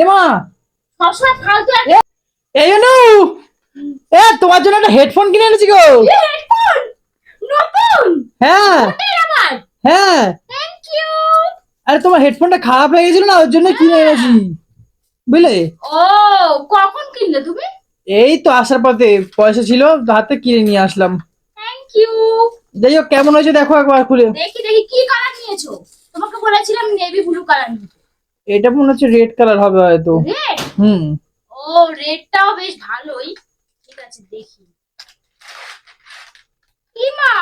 এ সবসময় ফালতু এই অনু এ তোমার জন্য একটা হেডফোন কিনে এনেছি গো। হেডফোন নতুন? হ্যাঁ। হ্যাঁ। থ্যাংক ইউ আরে তোমার হেডফোনটা খারাপ হয়ে গেছিল না? ওর জন্য কিনে এনেছি। বুঝলে? ও কখন কিনলে তুমি? এই তো আসার পথে। পয়সা ছিল হাতে কিনে নিয়ে আসলাম। থ্যাংক ইউ যাই হোক কেমন হয়েছে দেখো একবার খুলে। দেখি দেখি কি কালার নিয়েছো? তোমাকে বলেছিলাম নেভি ব্লু কালার নিতে। এটা মনে হচ্ছে রেড কালার হবে হয়তো। হুম। ও রেডটাও বেশ ভালোই। ঠিক আছে দেখি। কি মা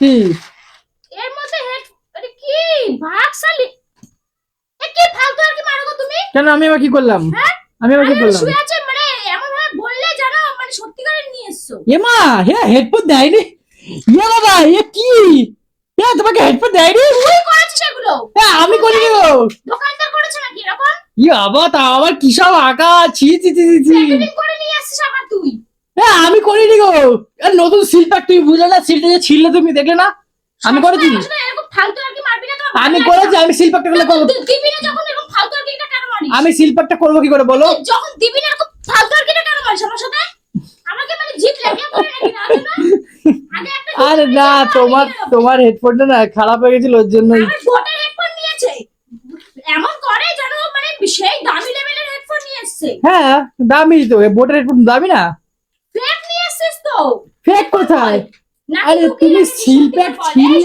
কি? এর মধ্যে হেড আরে কি? ভাগশালি। এ কি ফালতু আর কি মারো গো তুমি? কেন আমি আবার কি করলাম? হ্যাঁ? আমি আবার কি করলাম? শুয়ে আছে মানে এমন ভাবে বললে জানো মানে সত্যিকারের নিয়ে এসছো। এ মা হ্যাঁ হেডফোন দেয়নি? ইয়ে বাবা এ কি? হ্যাঁ তোমাকে হেডফোন দেয়নি? তুই করেছিস এগুলো? হ্যাঁ আমি করি দোকানদার করেছে নাকি এরকম? ইয়ে বাবা তা আবার কি সব আঁকা? ছি ছি ছি ছি, প্যাকেটিং করে নিয়ে আসছিস আবার তুই। হ্যাঁ আমি করিনি গো। আর নতুন শিল্পাক তুমি বুঝলে না? যে ছিললে তুমি দেখলে না? আমি করেছি। এরকম ফালতু আর কি মারবি না? আমি করেছি আমি শিল্পাকটা করলে না। করব দিবি না যখন এরকম ফালতু আর কি কেন মারিস। আমি শিল্পাকটা করব কি করে বলো? যখন দিবি না এরকম ফালতু আর কি কেন মারিস আমার সাথে? আমাকে মানে লেগে পড়ে নাকি না? আরে না তোমার তোমার হেডফোনটা না খারাপ হয়ে গেছিল ওর জন্যই আমার বোটের হেডফোন নিয়েছে এমন করে যেন মানে সেই দামি লেভেলের হেডফোন নিয়ে এসছে। হ্যাঁ দামি তো বোটের হেডফোন দামি না? ফেক নিয়ে এসছিস তো। ফেক কোথায়? আরে তুমি এই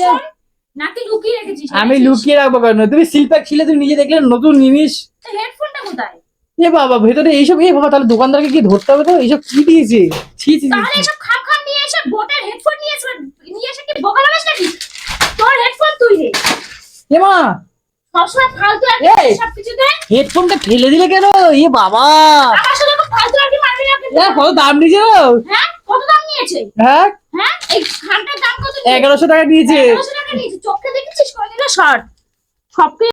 শোন, নাকি লুকিয়ে রেখেছিস আমি লুকিয়ে রাখব কেন? তুমি শিল্পাক ছিলে তুমি নিজে দেখলে নতুন জিনিস। হেডফোনটা কোথায়? এ বাবা ভেতরে এইসব এ বাবা তাহলে দোকানদারকে কি ধরতে হবে তো? এইসব কি দিয়েছে? ছি ছি তাহলে এসব খাম খাম নিয়ে এসে বোটের হেডফোন নিয়ে এসে নিয়ে এসে কি বোকা বানাস নাকি? তোর হেডফোন তুই নে। এ মা সবসময় ফালতু আর এই! হেডফোনটা ফেলে দিলে কেন? এ বাবা। আমার সাথে ফালতু আর কি মারবি না কিন্তু। কত দাম নিয়েছে? হ্যাঁ? কত দাম নিয়েছে? হ্যাঁ? হ্যাঁ? এই খানটার দাম কত টাকা নিয়েছে। এগারোশো টাকা নিয়েছে। চোখে দেখেছিস কোনদিনও? শর্ট। সব